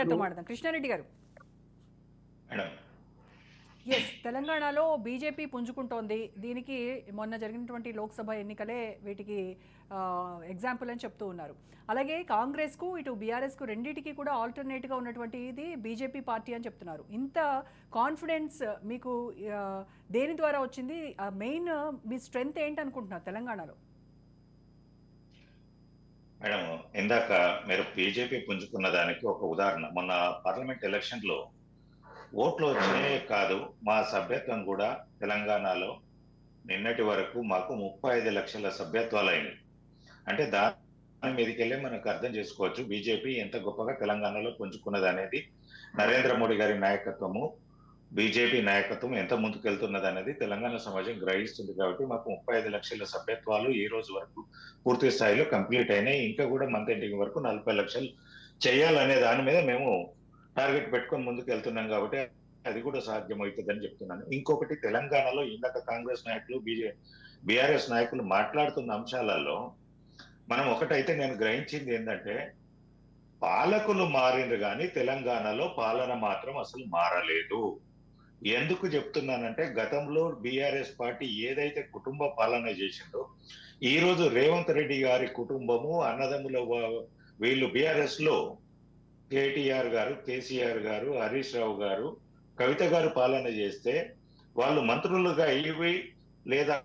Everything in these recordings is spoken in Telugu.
గారితో మాట్లాడదాం. కృష్ణారెడ్డి గారు. ఎస్ తెలంగాణలో బీజేపీ పుంజుకుంటోంది. దీనికి మొన్న జరిగినటువంటి లోక్సభ ఎన్నికలే వీటికి ఎగ్జాంపుల్ అని చెప్తూ ఉన్నారు. అలాగే కాంగ్రెస్కు ఇటు బీఆర్ఎస్కు రెండింటికి కూడా ఆల్టర్నేట్గా ఉన్నటువంటి ఇది బీజేపీ పార్టీ అని చెప్తున్నారు. ఇంత కాన్ఫిడెన్స్ మీకు దేని ద్వారా వచ్చింది? మెయిన్ మీ స్ట్రెంగ్త్ ఏంటి అనుకుంటున్నారు తెలంగాణలో? మేడం ఇందాక మీరు బీజేపీ పుంజుకున్న దానికి ఒక ఉదాహరణ. మొన్న పార్లమెంట్ ఎలక్షన్లో ఓట్లు వచ్చినాయే కాదు మా సభ్యత్వం కూడా తెలంగాణలో నిన్నటి వరకు మాకు ముప్పై ఐదు లక్షల సభ్యత్వాలు అయినాయి. అంటే దాని మీదకెళ్ళే మనకు అర్థం చేసుకోవచ్చు. బీజేపీ ఎంత గొప్పగా తెలంగాణలో పుంజుకున్నది అనేది నరేంద్ర మోడీ గారి నాయకత్వము బీజేపీ నాయకత్వం ఎంత ముందుకెళ్తున్నది అనేది తెలంగాణ సమాజం గ్రహిస్తుంది కాబట్టి మాకు ముప్పై ఐదు లక్షల సభ్యత్వాలు ఈ రోజు వరకు పూర్తి స్థాయిలో కంప్లీట్ అయినాయి. ఇంకా కూడా మంత్ ఎండింగ్ వరకు నలభై లక్షలు చేయాలనే దాని మీద మేము టార్గెట్ పెట్టుకొని ముందుకు వెళ్తున్నాం కాబట్టి అది కూడా సాధ్యమవుతుందని చెప్తున్నాను. ఇంకొకటి తెలంగాణలో ఇందాక కాంగ్రెస్ నాయకులు బీజే బీఆర్ఎస్ నాయకులు మాట్లాడుతున్న అంశాలలో మనం ఒకటైతే నేను గ్రహించింది ఏంటంటే పాలకులు మారిండ్రు కానీ తెలంగాణలో పాలన మాత్రం అసలు మారలేదు. ఎందుకు చెప్తున్నానంటే గతంలో బీఆర్ఎస్ పార్టీ ఏదైతే కుటుంబ పాలన చేసిందో ఈ రోజు రేవంత్ రెడ్డి గారి కుటుంబము అన్నదమ్ముల వీళ్ళు బీఆర్ఎస్లో కేటీఆర్ గారు కేసీఆర్ గారు హరీష్ రావు గారు కవిత గారు పాలన చేస్తే వాళ్ళు మంత్రులుగా అయ్యి లేదా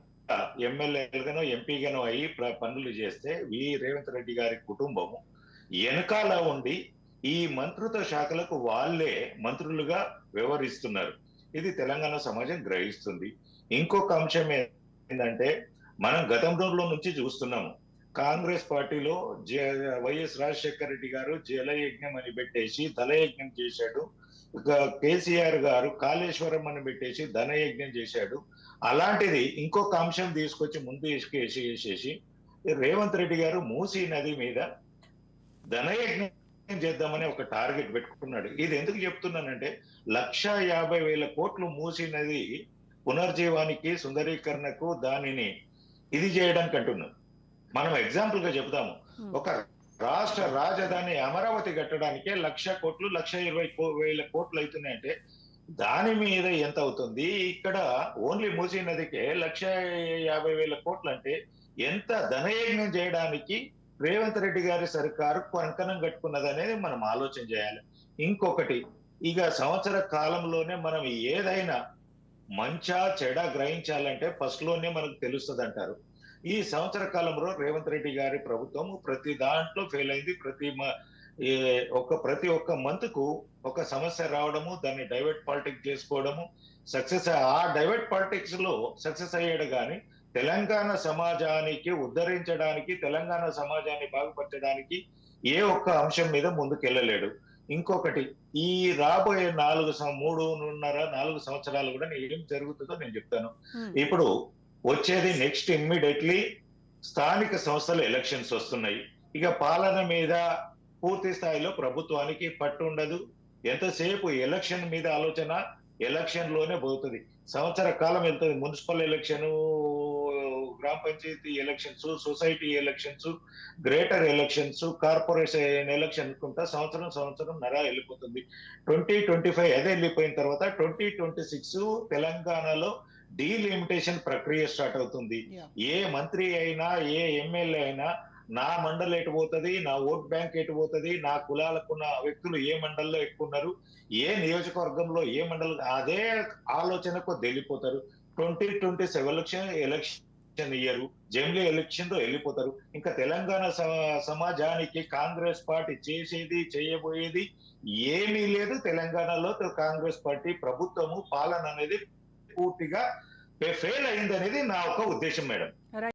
ఎమ్మెల్యేలుగానో ఎంపీగానో అయ్యి పనులు చేస్తే వి రేవంత్ రెడ్డి గారి కుటుంబము వెనకాల ఉండి ఈ మంత్రిత్వ శాఖలకు వాళ్ళే మంత్రులుగా వ్యవహరిస్తున్నారు. ఇది తెలంగాణ సమాజం గ్రహిస్తుంది. ఇంకొక అంశం ఏంటంటే మనం గతంలో నుంచి చూస్తున్నాము. కాంగ్రెస్ పార్టీలో జ- వైఎస్ రాజశేఖర రెడ్డి గారు జలయజ్ఞం అని పెట్టేసి ధనయజ్ఞం చేశాడు. కేసీఆర్ గారు కాళేశ్వరం అని పెట్టేసి ధనయజ్ఞం చేశాడు. అలాంటిది ఇంకొక అంశం తీసుకొచ్చి ముందు వేసి వేసేసి రేవంత్ రెడ్డి గారు మూసీ నది మీద ధనయజ్ఞం చేద్దామని ఒక టార్గెట్ పెట్టుకున్నాడు. ఇది ఎందుకు చెప్తున్నానంటే లక్ష యాభై వేల కోట్లు మూసీ నది పునర్జీవానికి సుందరీకరణకు దానిని ఇది చేయడానికి అంటున్నాను మనం ఎగ్జాంపుల్గా చెప్తాము. ఒక రాష్ట్ర రాజధాని అమరావతి కట్టడానికే లక్ష కోట్లు లక్ష ఇరవై వేల కోట్లు అవుతున్నాయంటే దాని మీద ఎంత అవుతుంది? ఇక్కడ ఓన్లీ మూసీ నదికే లక్ష యాభై వేల కోట్లు అంటే ఎంత ధనయజ్ఞం చేయడానికి రేవంత్ రెడ్డి గారి సర్కారు కంకణం కట్టుకున్నది అనేది మనం ఆలోచన చేయాలి. ఇంకొకటి ఇక సంవత్సర కాలంలోనే మనం ఏదైనా మంచా చెడ గ్రహించాలంటే ఫస్ట్లోనే మనకు తెలుస్తుంది అంటారు ఈ సంవత్సర కాలంలో రేవంత్ రెడ్డి గారి ప్రభుత్వం ప్రతి దాంట్లో ఫెయిల్ అయింది. ప్రతి మ- ఏ- ఒక ప్రతి ఒక్క మంత్కు ఒక సమస్య రావడము దాన్ని డైవర్ట్ పాలిటిక్స్ చేసుకోవడము సక్సెస్ ఆ డైవర్ట్ పాలిటిక్స్లో సక్సెస్ అయ్యాడు కానీ తెలంగాణ సమాజానికి ఉద్ధరించడానికి తెలంగాణ సమాజాన్ని బాగుపరచడానికి ఏ ఒక్క అంశం మీద ముందుకెళ్ళలేడు. ఇంకొకటి ఈ రాబోయే నాలుగు మూడున్నర నాలుగు సంవత్సరాలు కూడా ఏం జరుగుతుందో నేను చెప్తాను. ఇప్పుడు వచ్చేది నెక్స్ట్ ఇమ్మీడియట్లీ స్థానిక సంస్థల ఎలక్షన్స్ వస్తున్నాయి. ఇక పాలన మీద పూర్తి స్థాయిలో ప్రభుత్వానికి పట్టు ఉండదు. ఎంతసేపు ఎలక్షన్ మీద ఆలోచన ఎలక్షన్లోనే పోతుంది. సంవత్సర కాలం వెళ్తుంది మున్సిపల్ ఎలక్షన్ గ్రామ panchayat elections society elections greater elections corporation election అనుకుంటా సంవత్సరం సంవత్సరం నర వెళ్ళిపోతుంది. ట్వంటీ ట్వంటీ ఫైవ్ అదే వెళ్ళిపోయిన తర్వాత ట్వంటీ ట్వంటీ సిక్స్ తెలంగాణలో డీలిమిటేషన్ ప్రక్రియ స్టార్ట్ అవుతుంది. ఏ మంత్రి అయినా ఏ ఎమ్మెల్యే అయినా నా మండల్ ఎటు పోతుంది నా ఓట్ బ్యాంక్ ఎటు పోతుంది నా కులాలకున్న వ్యక్తులు ఏ మండల్లో ఎక్కువ ఉన్నారు ఏ నియోజకవర్గంలో ఏ మండలం అదే ఆలోచనకు వెళ్ళిపోతారు. Twenty twenty seven election election ఇయ్యరు. జమిలీ ఎలక్షన్లో వెళ్ళిపోతారు. ఇంకా తెలంగాణ స- సమాజానికి కాంగ్రెస్ పార్టీ చేసేది చేయబోయేది ఏమీ లేదు. తెలంగాణలో కాంగ్రెస్ పార్టీ ప్రభుత్వము పాలన అనేది పూర్తిగా ఫెయిల్ అయింది అనేది నా ఒక ఉద్దేశం మేడం.